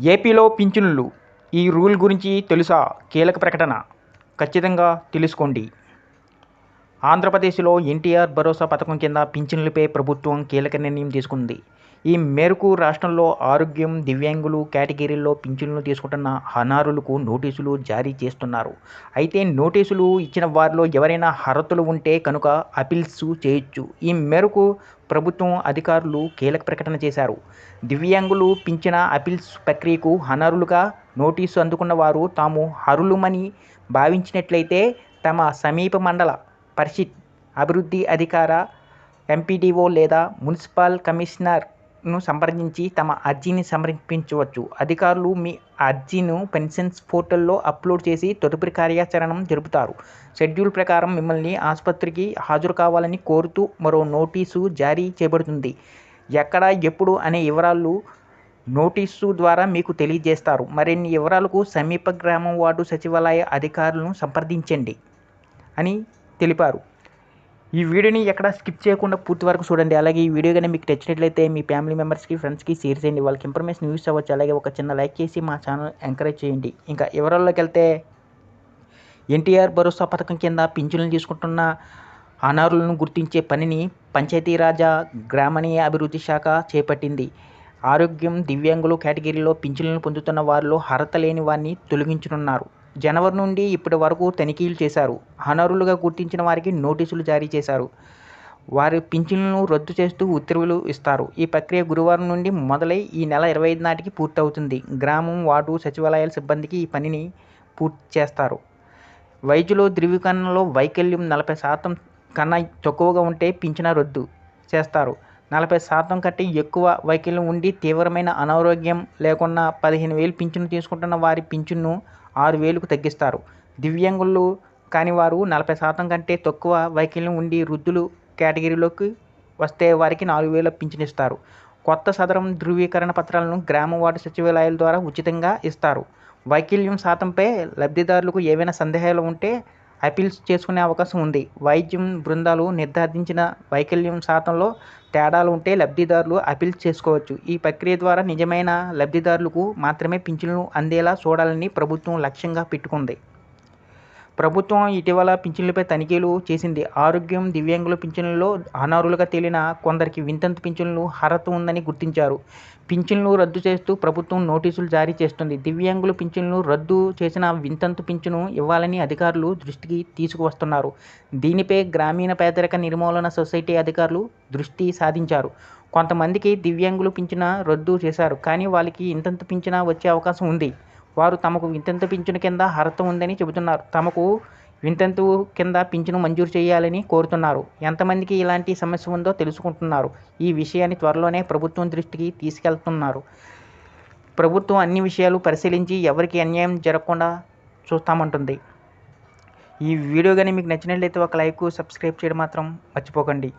ఏపీలో పింఛనులు. ఈ రూల్ గురించి తెలుసా? కీలక ప్రకటన. ఖచ్చితంగా తెలుసుకోండి. ఆంధ్రప్రదేశ్లో ఎన్టీఆర్ భరోసా పథకం కింద పింఛన్లపై ప్రభుత్వం కీలక నిర్ణయం తీసుకుంది. ఈ మేరకు రాష్ట్రంలో ఆరోగ్యం దివ్యాంగులు కేటగిరీల్లో పింఛన్లు తీసుకుంటున్న అనారులకు నోటీసులు జారీ చేస్తున్నారు. అయితే నోటీసులు ఇచ్చిన వారిలో ఎవరైనా అర్హతలు ఉంటే కనుక అపీల్స్ చేయొచ్చు. ఈ మేరకు ప్రభుత్వం అధికారులు కీలక ప్రకటన చేశారు. దివ్యాంగులు పింఛన అపీల్స్ ప్రక్రియకు అనర్హులుగా నోటీసు అందుకున్న వారు తాము అరులుమని భావించినట్లయితే తమ సమీప మండల పరిషత్ అభివృద్ధి అధికార ఎంపీడీఓ లేదా మున్సిపల్ కమిషనర్ను సంప్రదించి తమ అర్జీని సమర్పించవచ్చు. అధికారులు మీ అర్జీను పెన్షన్స్ పోర్టల్లో అప్లోడ్ చేసి తదుపరి కార్యాచరణ జరుపుతారు. షెడ్యూల్ ప్రకారం మిమ్మల్ని ఆసుపత్రికి హాజరు కావాలని కోరుతూ మరో నోటీసు జారీ చేయబడుతుంది. ఎక్కడ ఎప్పుడు అనే వివరాలు నోటీసు ద్వారా మీకు తెలియజేస్తారు. మరిన్ని వివరాలకు సమీప గ్రామం వార్డు సచివాలయ అధికారులను సంప్రదించండి అని తెలిపారు. ఈ వీడియోని ఎక్కడ స్కిప్ చేయకుండా పూర్తి వరకు చూడండి. అలాగే ఈ వీడియో కానీ మీకు నచ్చినట్లయితే మీ ఫ్యామిలీ మెంబర్స్కి ఫ్రెండ్స్కి షేర్ చేయండి. వాళ్ళకి ఇన్ఫర్మేషన్ యూస్ అవ్వచ్చు. అలాగే ఒక చిన్న లైక్ చేసి మా ఛానల్ ఎంకరేజ్ చేయండి. ఇంకా వివరాల్లోకి వెళ్తే ఎన్టీఆర్ భరోసా పథకం కింద పింఛన్లు తీసుకుంటున్న అనారులను గుర్తించే పనిని పంచాయతీరాజా గ్రామీణ అభివృద్ధి శాఖ చేపట్టింది. ఆరోగ్యం దివ్యాంగులు కేటగిరీలో పింఛన్లను పొందుతున్న వారిలో అర్హత లేని వారిని తొలగించనున్నారు. జనవరి నుండి ఇప్పటి వరకు తనిఖీలు చేశారు. అనర్హులుగా గుర్తించిన వారికి నోటీసులు జారీ చేశారు. వారి పింఛన్లను రద్దు చేస్తూ ఉత్తర్వులు ఇస్తారు. ఈ ప్రక్రియ గురువారం నుండి మొదలై ఈ నెల ఇరవై ఐదు నాటికి పూర్తవుతుంది. గ్రామం వార్డు సచివాలయాల సిబ్బందికి ఈ పనిని పూర్తి చేస్తారు. వైద్యులు ధృవీకరణలో వైకల్యం నలభై శాతం కన్నా తక్కువగా ఉంటే పింఛన రద్దు చేస్తారు. నలభై శాతం కంటే ఎక్కువ వైకల్యం ఉండి తీవ్రమైన అనారోగ్యం లేకుండా పదిహేను వేలు పింఛను తీసుకుంటున్న వారి పింఛన్ను ఆరు వేలకు తగ్గిస్తారు. దివ్యాంగులు కాని వారు నలభై శాతం కంటే తక్కువ వైకల్యం ఉండి వృద్ధులు కేటగిరీలోకి వస్తే వారికి నాలుగు వేల పింఛను ఇస్తారు. కొత్త సదరం ధృవీకరణ పత్రాలను గ్రామ వార్డు సచివాలయాల ద్వారా ఉచితంగా ఇస్తారు. వైకల్యం శాతంపై లబ్ధిదారులకు ఏవైనా సందేహాలు ఉంటే అపీల్స్ చేసుకునే అవకాశం ఉంది. వైద్యం బృందాలు నిర్ధారించిన వైకల్యం శాతంలో తేడాలు ఉంటే లబ్ధిదారులు అపీల్ చేసుకోవచ్చు. ఈ ప్రక్రియ ద్వారా నిజమైన లబ్ధిదారులకు మాత్రమే పింఛన్లు అందేలా చూడాలని ప్రభుత్వం లక్ష్యంగా పెట్టుకుంది. ప్రభుత్వం ఇటీవల పింఛన్లపై తనిఖీలు చేసింది. ఆరోగ్యం దివ్యాంగుల పింఛన్లలో అనారులుగా తేలిన కొందరికి వింతంతు పింఛన్లు అర్హత ఉందని గుర్తించారు. పింఛన్లు రద్దు చేస్తూ ప్రభుత్వం నోటీసులు జారీ చేస్తుంది. దివ్యాంగుల పింఛన్లు రద్దు చేసిన వింతంతు పింఛను ఇవ్వాలని అధికారులు దృష్టికి తీసుకువస్తున్నారు. దీనిపై గ్రామీణ పేదరిక నిర్మూలన సొసైటీ అధికారులు దృష్టి సాధించారు కొంతమందికి దివ్యాంగులు పింఛన రద్దు చేశారు కానీ వాళ్ళకి ఇంతంత పింఛన వచ్చే అవకాశం ఉంది. వారు తమకు వింతెంత పింఛను కింద అర్హత ఉందని చెబుతున్నారు. తమకు వింతెంతు కింద పింఛను మంజూరు చేయాలని కోరుతున్నారు. ఎంతమందికి ఇలాంటి సమస్య ఉందో తెలుసుకుంటున్నారు. ఈ విషయాన్ని త్వరలోనే ప్రభుత్వం దృష్టికి తీసుకెళ్తున్నారు. ప్రభుత్వం అన్ని విషయాలు పరిశీలించి ఎవరికి అన్యాయం జరగకుండా చూస్తామంటుంది. ఈ వీడియో కానీ మీకు నచ్చినట్లయితే ఒక లైక్ సబ్స్క్రైబ్ చేయడం మాత్రం మర్చిపోకండి.